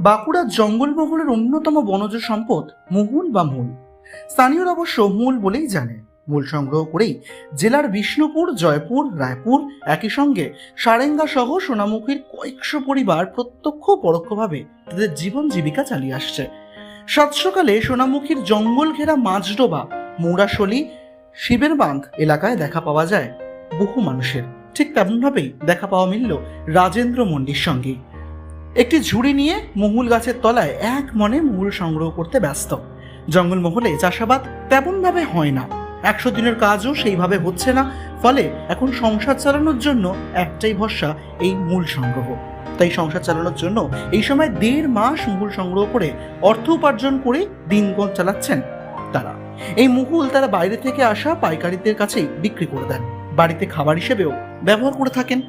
বাঁকুড়ার জঙ্গলমহলের অন্যতম বনজ সম্পদ মহুল বা মূল। স্থানীয়রা অবশ্য মূল বলেই জানে। মূল সংগ্রহ করেই জেলার বিষ্ণুপুর, জয়পুর, রায়পুর একই সঙ্গে সারেঙ্গা সহ সোনামুখীর কয়েকশো পরিবার প্রত্যক্ষ পরোক্ষভাবে তাদের জীবন জীবিকা চালিয়ে আসছে। সাত সকালে সোনামুখীর জঙ্গল ঘেরা মাঝডোবা মৌরাশলি শিবের বাঁধ এলাকায় দেখা পাওয়া যায়। বহু মানুষের, ঠিক তেমনভাবেই দেখা পাওয়া মিলল রাজেন্দ্র মন্ডির সঙ্গে। একটি ঝুড়ি নিয়ে মহুল গাছের তলায় এক মনে মহুল সংগ্রহ করতে ব্যস্ত। জঙ্গলমহলে চাষাবাদ তেমনভাবে হয় না। একশো দিনের কাজও সেইভাবে হচ্ছে না, ফলে এখন সংসার চালানোর জন্য একটাই ভরসা, এই মূল সংগ্রহ। তাই সংসার চালানোর জন্য এই সময় দেড় মাস মুহুল সংগ্রহ করে অর্থ উপার্জন করে দিন চালাচ্ছেন তারা। এই মুহুল তারা বাইরে থেকে আসা পাইকারিদের কাছেই বিক্রি করে দেন। বাড়িতে খাবার হিসেবেও ব্যবহার করে থাকেন।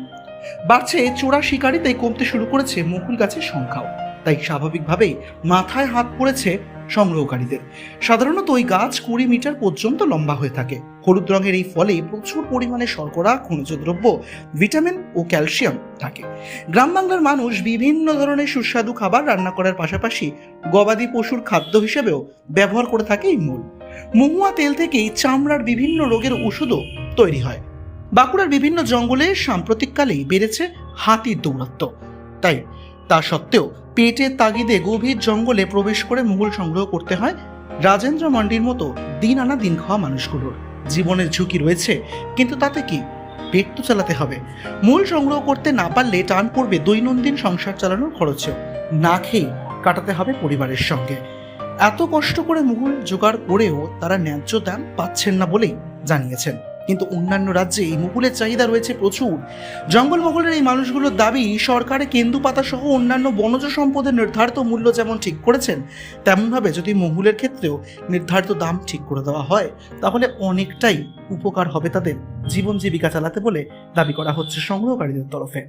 বাড়ছে চোরা শিকারি তাই কমতে শুরু করেছে মুকুল গাছের সংখ্যাও। তাই স্বাভাবিকভাবেই মাথায় হাত পড়েছে সংগ্রহকারীদের। সাধারণত ওই গাছ কুড়ি মিটার পর্যন্ত লম্বা হয়ে থাকে। হলুদ রঙের এই ফলে প্রচুর পরিমাণে শর্করা খনিজ দ্রব্য ভিটামিন ও ক্যালসিয়াম থাকে। গ্রাম বাংলার মানুষ বিভিন্ন ধরনের সুস্বাদু খাবার রান্না করার পাশাপাশি গবাদি পশুর খাদ্য হিসেবেও ব্যবহার করে থাকে এই মূল। মহুয়া তেল থেকেই চামড়ার বিভিন্ন রোগের ওষুধও তৈরি হয়। বাঁকুড়ার বিভিন্ন জঙ্গলে সাম্প্রতিককালেই বেড়েছে হাতির দৌরাত্ম্য। তাই তা সত্ত্বেও পেটের তাগিদে গভীর জঙ্গলে প্রবেশ করে মুঘল সংগ্রহ করতে হয় রাজেন্দ্র মান্ডির মতো দিন আনা দিন খাওয়া মানুষগুলোর। জীবনের ঝুঁকি রয়েছে, কিন্তু তাতে কি? পেট তো চালাতে হবে। মূল সংগ্রহ করতে না পারলে টান পড়বে দৈনন্দিন সংসার চালানোর খরচেও। না খেয়ে কাটাতে হবে পরিবারের সঙ্গে। এত কষ্ট করে মুঘল জোগাড় করেও তারা ন্যায্য দাম পাচ্ছেন না বলেই জানিয়েছেন। কিন্তু অন্যান্য রাজ্যে এই মুকুলের চাহিদা রয়েছে প্রচুর। জঙ্গলমহলের এই মানুষগুলোর দাবি সরকারে কেন্দুপাতা সহ অন্যান্য বনজ সম্পদের নির্ধারিত মূল্য যেমন ঠিক করেছেন তেমনভাবে যদি মহুলের ক্ষেত্রেও নির্ধারিত দাম ঠিক করে দেওয়া হয় তাহলে অনেকটাই উপকার হবে তাদের জীবন জীবিকা চালাতে বলে দাবি করা হচ্ছে সংগ্রহকারীদের তরফে।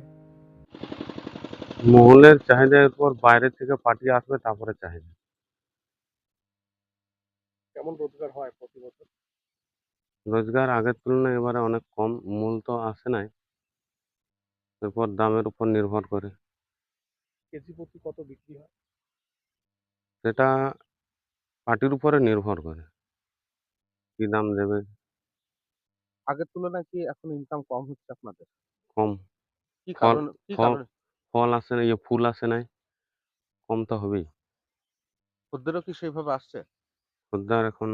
মহলের চাহিদার উপর বাইরে থেকে পার্টি আসবে তারপরে চাহিদা। কেমন রোজগার হয় প্রতি বছর? রোজগার আগের তুলনায় এবারে অনেক কম মূল তো আসে নাই। এরপর দামের উপর নির্ভর করে। কেজি প্রতি কত বিক্রি হয়? সেটা পার্টির উপরে নির্ভর করে কি দাম দেবে। আগের তুলনায় কি এখন ইনকাম কম হচ্ছে আপনাদের? কম। কি ফল- কারণে কি ফল- কারণে? ফল আসে না ইয়ে ফুল আসে নাই কম তো হবেই। খদ্দেরও কি সেইভাবে আসছে? খদ্দার এখন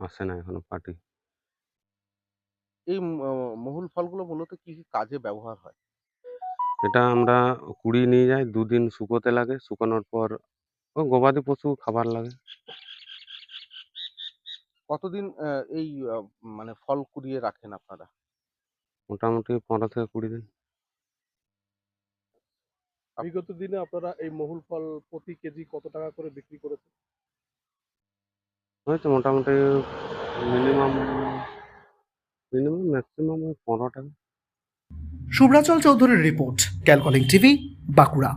আসে না এখনও পার্টি। এই মহুল ফলগুলো মূলত কি কি কাজে ব্যবহার হয়? এটা আমরা কুড়ি নিয়ে যাই দুদিন শুকোতে লাগে শুকানোর পর ও গবাদি পশু খাবার লাগে। কতদিন এই মানে ফল কুড়িয়ে রাখেন আপনারা? মোটামুটি পনেরো থেকে কুড়ি দিন। বিগত দিনে আপনারা এই মহুল ফল প্রতি কেজি কত টাকা করে বিক্রি করেছেন? হয়েছে মোটামুটি মিনিমাম মিনিমাম ম্যাক্সিমাম ওই পনেরো টাকা শুভ্রাচল চৌধুরীর রিপোর্ট ক্যালকলিং টিভি বাঁকুড়া।